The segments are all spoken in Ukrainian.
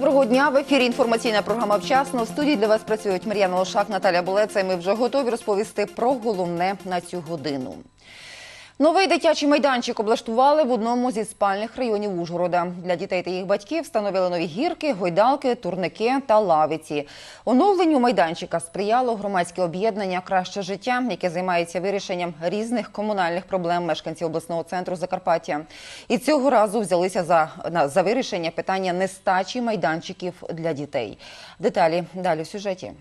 Доброго дня. В ефірі інформаційна програма вчасно. В студії для вас працюють Мар'яна Лошак, Наталя Булеца. І ми вже готові розповісти про головне на цю годину. Новий дитячий майданчик облаштували в одному зі спальних районів Ужгорода. Для дітей та їх батьків встановили нові гірки, гойдалки, турники та лавиці. Оновленню майданчика сприяло громадське об'єднання Краще життя, яке займається вирішенням різних комунальних проблем мешканців обласного центру Закарпаття. І цього разу взялися за, на- за вирішення питання нестачі майданчиків для дітей. Деталі далі в сюжеті.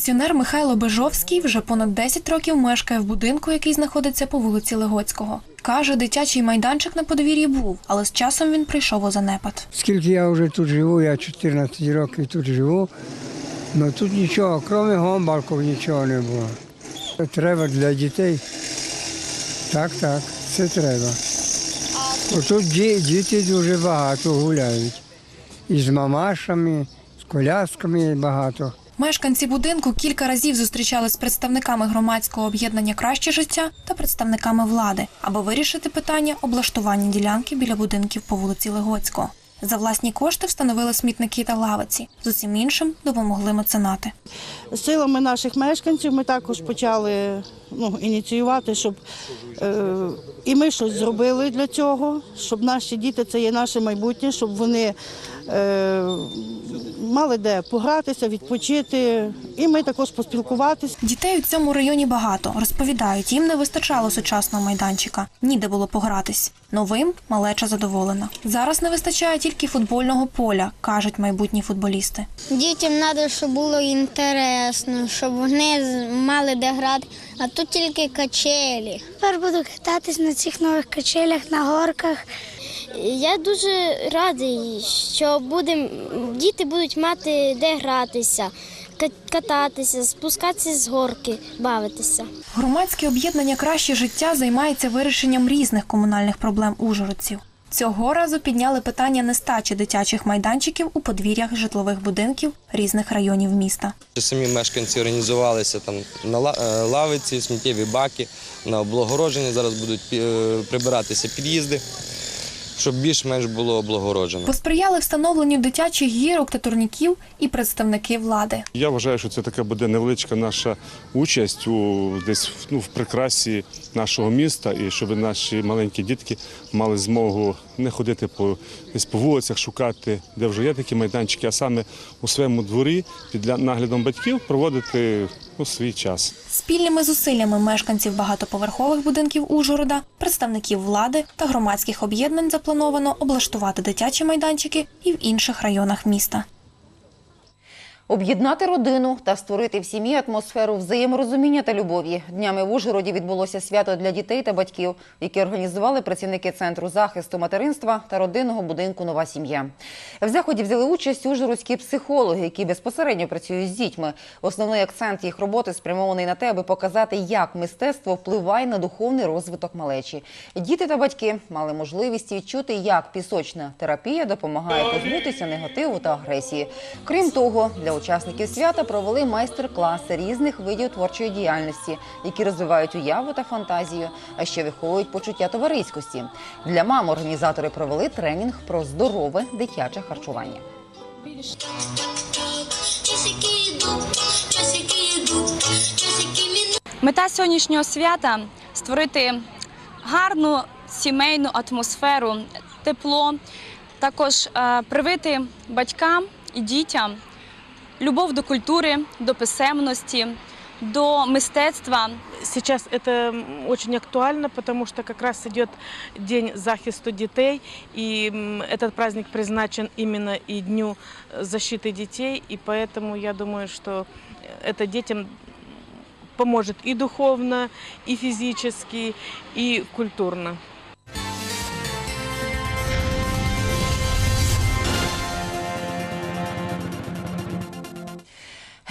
Пенсіонер Михайло Бежовський вже понад 10 років мешкає в будинку, який знаходиться по вулиці Легоцького. Каже, дитячий майданчик на подвір'ї був, але з часом він прийшов у занепад. Скільки я вже тут живу, я 14 років тут живу, але тут нічого, крім гомбалків, нічого не було. Треба для дітей. Так, так, це треба. Тут діти дуже багато гуляють. І з мамашами, з колясками багато. Мешканці будинку кілька разів зустрічали з представниками громадського об'єднання Краще життя та представниками влади, аби вирішити питання облаштування ділянки біля будинків по вулиці Легоцького. За власні кошти встановили смітники та лавиці. З усім іншим допомогли меценати. Силами наших мешканців ми також почали ну, ініціювати, щоб е, і ми щось зробили для цього, щоб наші діти це є наше майбутнє, щоб вони е, мали де погратися, відпочити. І ми також поспілкуватися. Дітей у цьому районі багато. Розповідають, їм не вистачало сучасного майданчика. Ніде було погратись. Новим малеча задоволена. Зараз не вистачає тільки футбольного поля, кажуть майбутні футболісти. Дітям треба, щоб було інтересно, щоб вони з- мали де грати, а тут тільки качелі. Тепер буду кататись на цих нових качелях, на горках. Я дуже радий, що будем, діти будуть мати де гратися, кататися, спускатися з горки, бавитися. Громадське об'єднання Краще життя займається вирішенням різних комунальних проблем ужгородців. Цього разу підняли питання нестачі дитячих майданчиків у подвір'ях житлових будинків різних районів міста. Самі мешканці організувалися там на е, лавиці, сміттєві баки, на облагородження. Зараз будуть е, прибиратися під'їзди, щоб більш-менш було облагороджено. Посприяли встановленню дитячих гірок та турніків і представники влади. Я вважаю, що це така буде невеличка наша участь у десь ну, в прикрасі нашого міста, і щоб наші маленькі дітки мали змогу не ходити по по вулицях, шукати, де вже є такі майданчики, а саме у своєму дворі під наглядом батьків проводити ну, свій час. Спільними зусиллями мешканців багатоповерхових будинків Ужгорода, представників влади та громадських об'єднань заплановано облаштувати дитячі майданчики і в інших районах міста. Об'єднати родину та створити в сім'ї атмосферу взаєморозуміння та любові. Днями в Ужгороді відбулося свято для дітей та батьків, яке організували працівники центру захисту материнства та родинного будинку Нова сім'я. В заході взяли участь ужгородські психологи, які безпосередньо працюють з дітьми. Основний акцент їх роботи спрямований на те, аби показати, як мистецтво впливає на духовний розвиток малечі. Діти та батьки мали можливість відчути, як пісочна терапія допомагає позбутися негативу та агресії. Крім того, для учасників свята провели майстер-класи різних видів творчої діяльності, які розвивають уяву та фантазію, а ще виховують почуття товариськості. Для мам організатори провели тренінг про здорове дитяче харчування. Мета сьогоднішнього свята створити гарну сімейну атмосферу, тепло, також е, привити батькам і дітям любов до культури, до писемності, до мистецтва. Сейчас это м, очень актуально, потому что как раз идет День захисту детей, и м, этот праздник призначен именно и Дню э, защиты детей, и поэтому я думаю, что это детям поможет и духовно, и физически, и культурно.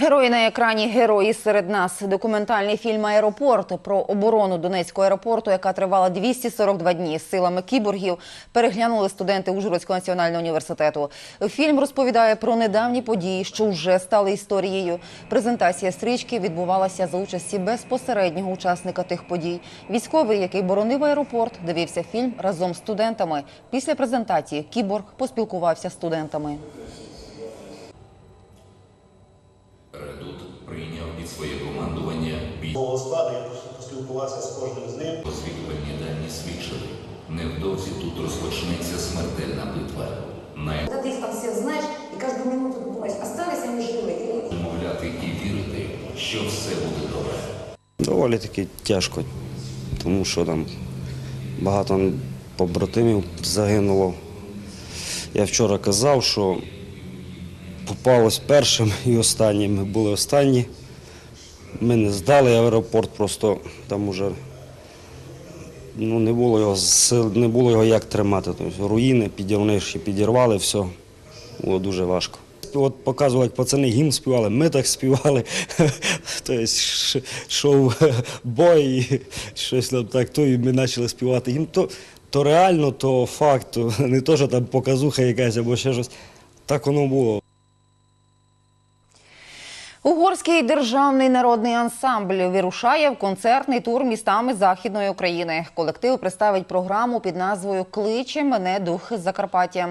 Герої на екрані герої серед нас. Документальний фільм Аеропорт про оборону Донецького аеропорту, яка тривала 242 дні з силами кіборгів, переглянули студенти Ужгородського національного університету. Фільм розповідає про недавні події, що вже стали історією. Презентація стрічки відбувалася за участі безпосереднього учасника тих подій. Військовий, який боронив аеропорт, дивився фільм разом з студентами. Після презентації кіборг поспілкувався з студентами. Спілкуватися з кожним з них. Розвідувальні дані свідчили. Невдовзі тут розпочнеться смертельна битва. Най ты их там всех знаешь, и каждую минуту думаешь, остались они живы или мовляти і вірити, що все буде добре. Доволі таки тяжко, тому що там багато побратимів загинуло. Я вчора казав, що попалось першим і останнім. Ми були останні. Ми не здали аеропорт, просто там уже ну, не було його не було його як тримати. Тобто, руїни підірвали, ще підірвали, все. Було дуже важко. От показували, як пацани гімн співали, ми так співали. Тобто шов бой, щось там так, то і ми почали співати гімн. То, то реально, то факт, не то, що там показуха якась або ще щось. Так воно було. Угорський державний народний ансамбль вирушає в концертний тур містами Західної України. Колектив представить програму під назвою Кличе мене дух Закарпаття.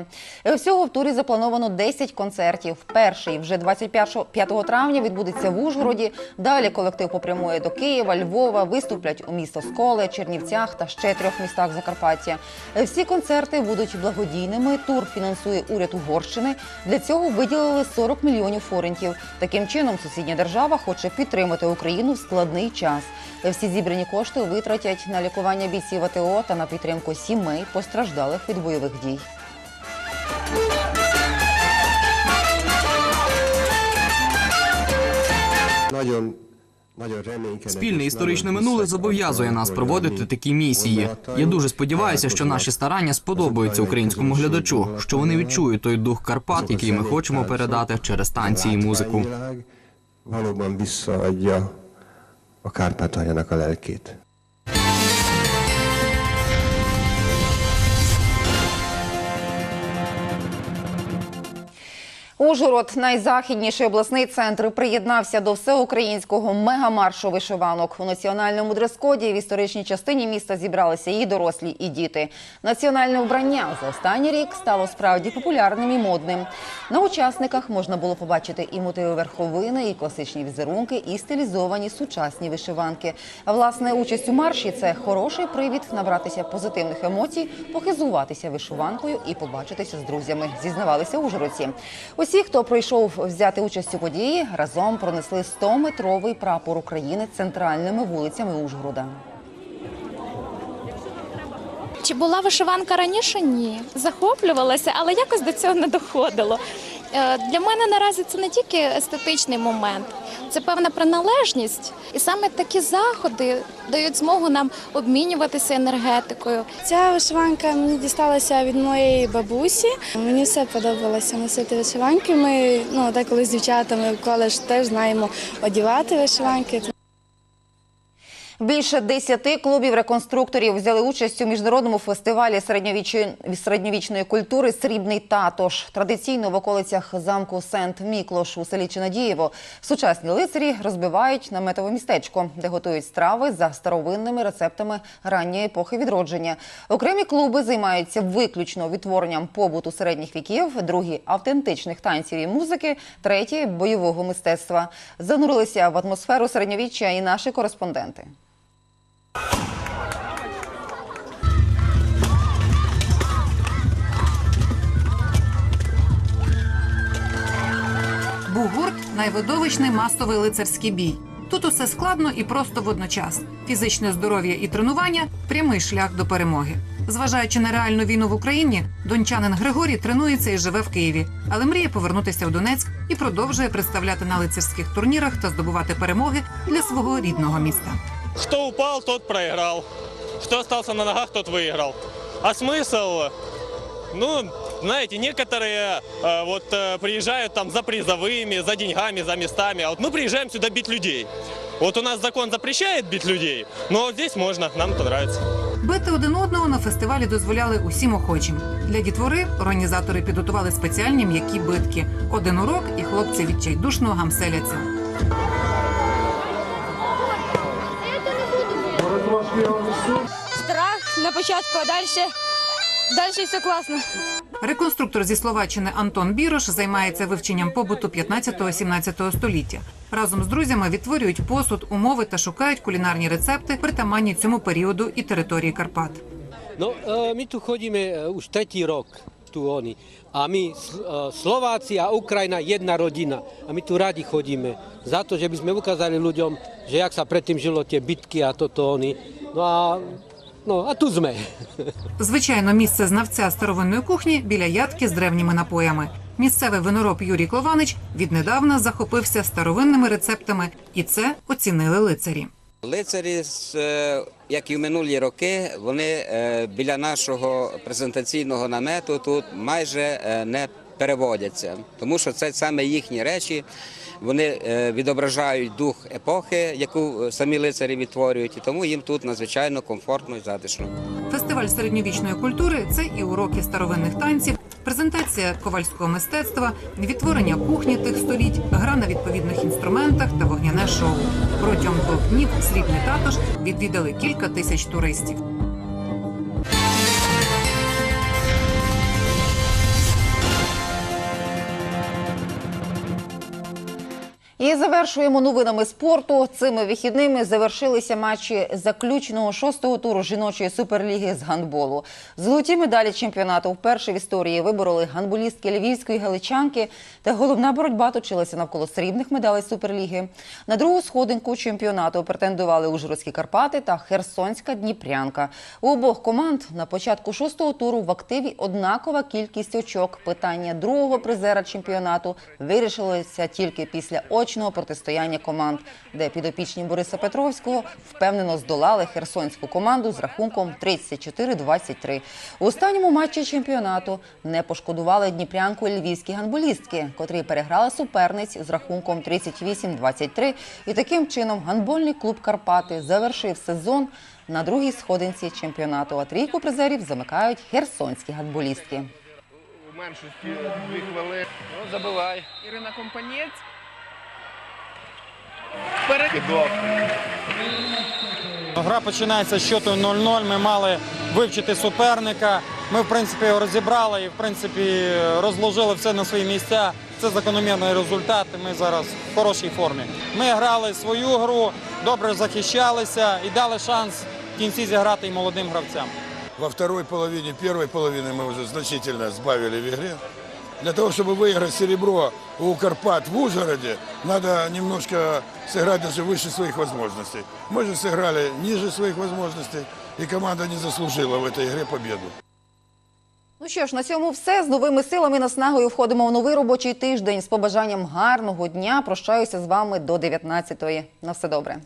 Всього в турі заплановано 10 концертів. Перший вже 25 травня відбудеться в Ужгороді. Далі колектив попрямує до Києва, Львова, виступлять у місто Сколе, Чернівцях та ще трьох містах Закарпаття. Всі концерти будуть благодійними. Тур фінансує уряд Угорщини. Для цього виділили 40 мільйонів форентів. Таким чином, сусідня держава хоче підтримати Україну в складний час. Всі зібрані кошти витратять на лікування бійців АТО та на підтримку сімей постраждалих від бойових дій. Спільне історичне минуле зобов'язує нас проводити такі місії. Я дуже сподіваюся, що наші старання сподобаються українському глядачу, що вони відчують той дух Карпат, який ми хочемо передати через танці і музику. Valóban visszaadja a Kárpátaljának a lelkét. Ужгород, найзахідніший обласний центр, приєднався до всеукраїнського мегамаршу вишиванок. У національному дрес-коді в історичній частині міста зібралися і дорослі, і діти. Національне вбрання за останній рік стало справді популярним і модним. На учасниках можна було побачити і мотиви верховини, і класичні візерунки, і стилізовані сучасні вишиванки. А власне участь у марші це хороший привід набратися позитивних емоцій, похизуватися вишиванкою і побачитися з друзями. Зізнавалися ужгородці. Усі, хто прийшов взяти участь у події, разом пронесли 100-метровий прапор України центральними вулицями Ужгорода. Чи була вишиванка раніше? Ні. Захоплювалася, але якось до цього не доходило. Е, Для мене наразі це не тільки естетичний момент, це певна приналежність. І саме такі заходи дають змогу нам обмінюватися енергетикою. Ця вишиванка мені дісталася від моєї бабусі. Мені все подобалося носити вишиванки. Ми ну деколи з дівчатами в коледж теж знаємо одягати вишиванки. Більше десяти клубів реконструкторів взяли участь у міжнародному фестивалі середньовічної, культури Срібний татош. Традиційно в околицях замку Сент-Міклош у селі Чинадієво сучасні лицарі розбивають наметове містечко, де готують страви за старовинними рецептами ранньої епохи відродження. Окремі клуби займаються виключно відтворенням побуту середніх віків, другі автентичних танців і музики, треті бойового мистецтва. Занурилися в атмосферу середньовіччя і наші кореспонденти. Бугурт найвидовищний масовий лицарський бій. Тут усе складно і просто водночас. Фізичне здоров'я і тренування прямий шлях до перемоги. Зважаючи на реальну війну в Україні, дончанин Григорій тренується і живе в Києві, але мріє повернутися в Донецьк і продовжує представляти на лицарських турнірах та здобувати перемоги для свого рідного міста. Кто упал, тот проиграл. Кто остался на ногах, тот выиграл. А смысл? Ну, знаете, некоторые э, вот э, приезжают там за призовыми, за деньгами, за местами, а вот мы приезжаем сюда бить людей. Вот у нас закон запрещает бить людей, но вот здесь можно, нам это нравится. Бити один одного на фестивалі дозволяли усім охочим. Для дітвори організатори підготували спеціальні м'які битки. Один урок, і хлопці відчайдушно гамселяться. Страх на початку, а далі Далі все класно. Реконструктор зі Словаччини Антон Бірош займається вивченням побуту 15-17 століття. Разом з друзями відтворюють посуд, умови та шукають кулінарні рецепти, притаманні цьому періоду і території Карпат. No, e, my tu chodíme e, už tretí rok, tu oni. A my, e, Slováci a Ukrajina, jedna rodina. A my tu radi chodíme. Za to, že by sme ukázali ľuďom, že jak sa predtým žilo tie bitky a toto oni. No a, no a tu sme. Звичайно, місце знавця старовинної кухні біля ядки з древніми напоями. Місцевий винороб Юрій Клованич віднедавна захопився старовинними рецептами, і це оцінили лицарі. Лицарі, е, як і в минулі роки, вони е, біля нашого презентаційного намету тут майже е, не переводяться, тому що це саме їхні речі. Вони відображають дух епохи, яку самі лицарі відтворюють, і тому їм тут надзвичайно комфортно і затишно. Фестиваль середньовічної культури це і уроки старовинних танців, презентація ковальського мистецтва, відтворення кухні тих століть, гра на відповідних інструментах та вогняне шоу. Протягом двох днів срібний татош відвідали кілька тисяч туристів. І завершуємо новинами спорту. Цими вихідними завершилися матчі заключного шостого туру жіночої суперліги з гандболу. Золоті медалі чемпіонату вперше в історії вибороли гандболістки львівської галичанки. Та головна боротьба точилася навколо срібних медалей суперліги. На другу сходинку чемпіонату претендували Ужгородські Карпати та Херсонська Дніпрянка. У обох команд на початку шостого туру в активі однакова кількість очок. Питання другого призера чемпіонату вирішилося тільки після очного протистояння команд, де підопічні Бориса Петровського впевнено здолали херсонську команду з рахунком 34-23. У останньому матчі чемпіонату не пошкодували дніпрянку і львівські гандболістки, котрі переграли суперниць з рахунком 38-23. І таким чином гандбольний клуб Карпати завершив сезон на другій сходинці чемпіонату. А трійку призерів замикають херсонські гандболістки. У меншості дві хвилини. Ну, забивай. Ірина Гра починається з счету 0-0. Ми мали вивчити суперника. Ми, в принципі, його розібрали і в принципі розложили все на свої місця. Це закономірний результат. і Ми зараз в хорошій формі. Ми грали свою гру, добре захищалися і дали шанс в кінці зіграти і молодим гравцям. Во второй половине, первой половины мы уже значительно сбавили в игре. Для того, чтобы выиграть серебро у Карпат в Ужгороде, надо немножко сыграть даже выше своих возможностей. Мы же сыграли ниже своих возможностей, и команда не заслужила в этой игре победу. Ну що ж, на цьому все. З новими силами і наснагою входимо в новий робочий тиждень. З побажанням гарного дня. Прощаюся з вами до 19-ї. На все добре.